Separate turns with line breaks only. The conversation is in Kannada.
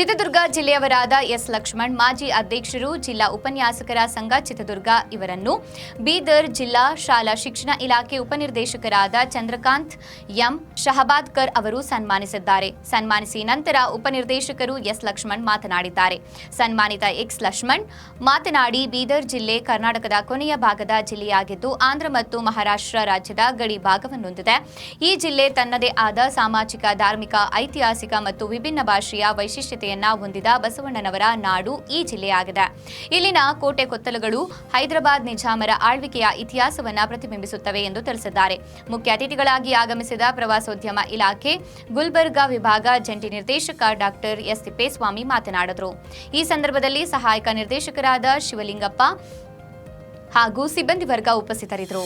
ಹಿರಿಯವರಾದ ಎಸ್ ಲಕ್ಷ್ಮಣ್, ಮಾಜಿ ಅಧ್ಯಕ್ಷರು ಜಿಲ್ಲಾ ಉಪನ್ಯಾಸಕರ ಸಂಘ ಚಿತ್ರದುರ್ಗ ಇವರನ್ನು. ಬೀದರ್ ಜಿಲ್ಲಾ ಶಾಲಾ ಶಿಕ್ಷಣ ಇಲಾಖೆ ಉಪನಿರ್ದೇಶಕರಾದ ಚಂದ್ರಕಾಂತ್ ಎಂ. ಶಹಬಾದ್ಕರ್ ಅವರು ಸನ್ಮಾನಿಸಿದ್ದಾರೆ. ಸನ್ಮಾನಿಸಿ ನಂತರ ಉಪನಿರ್ದೇಶಕರು ಎಸ್ ಲಕ್ಷ್ಮಣ್ ಮಾತನಾಡಿದ್ದಾರೆ. ಸನ್ಮಾನಿತ ಎಕ್ಸ್ ಲಕ್ಷ್ಮಣ್ ಮಾತನಾಡಿ, ಬೀದರ್ ಜಿಲ್ಲೆ ಕರ್ನಾಟಕದ ಕೊನೆಯ ಭಾಗದ ಜಿಲ್ಲೆಯಾಗಿದ್ದು, ಆಂಧ್ರ ಮತ್ತು ಮಹಾರಾಷ್ಟ್ರ ರಾಜ್ಯದ ಗಡಿ ಭಾಗವನ್ನು ಹೊಂದಿದೆ ಈ ಜಿಲ್ಲೆ ತನ್ನದೇ ಆದ ಸಾಮಾಜಿಕ, ಧಾರ್ಮಿಕ, ಐತಿಹಾಸಿಕ ಮತ್ತು ವಿಭಿನ್ನ ಭಾಷೆಯ ವೈಶಿಷ್ಟ್ಯತೆಯನ್ನ ಹೊಂದಿದ ಬಸವಣ್ಣನವರ ನಾಡು ಈ ಜಿಲ್ಲೆಯಾಗಿದೆ. ಇಲ್ಲಿನ ಕೋಟೆ ಕೊತ್ತಲುಗಳು ಹೈದರಾಬಾದ್ ನಿಜಾಮರ ಆಳ್ವಿಕೆಯ ಇತಿಹಾಸವನ್ನ ಪ್ರತಿಬಿಂಬಿಸುತ್ತವೆ ಎಂದು ತಿಳಿಸಿದ್ದಾರೆ. ಮುಖ್ಯ ಅತಿಥಿಗಳಾಗಿ ಆಗಮಿಸಿದ ಪ್ರವಾಸೋದ್ಯಮ ಇಲಾಖೆ, ಗುಲ್ಬರ್ಗಾ ವಿಭಾಗ ಜಂಟಿ ನಿರ್ದೇಶಕ ಡಾಕ್ಟರ್ ಎಸ್ ತಿಪ್ಪೇಸ್ವಾಮಿ ಮಾತನಾಡಿದರು. ಈ ಸಂದರ್ಭದಲ್ಲಿ ಸಹಾಯಕ ನಿರ್ದೇಶಕರಾದ ಶಿವಲಿಂಗಪ್ಪ ಹಾಗೂ ಸಿಬ್ಬಂದಿ ವರ್ಗ ಉಪಸ್ಥಿತರಿದ್ದರು.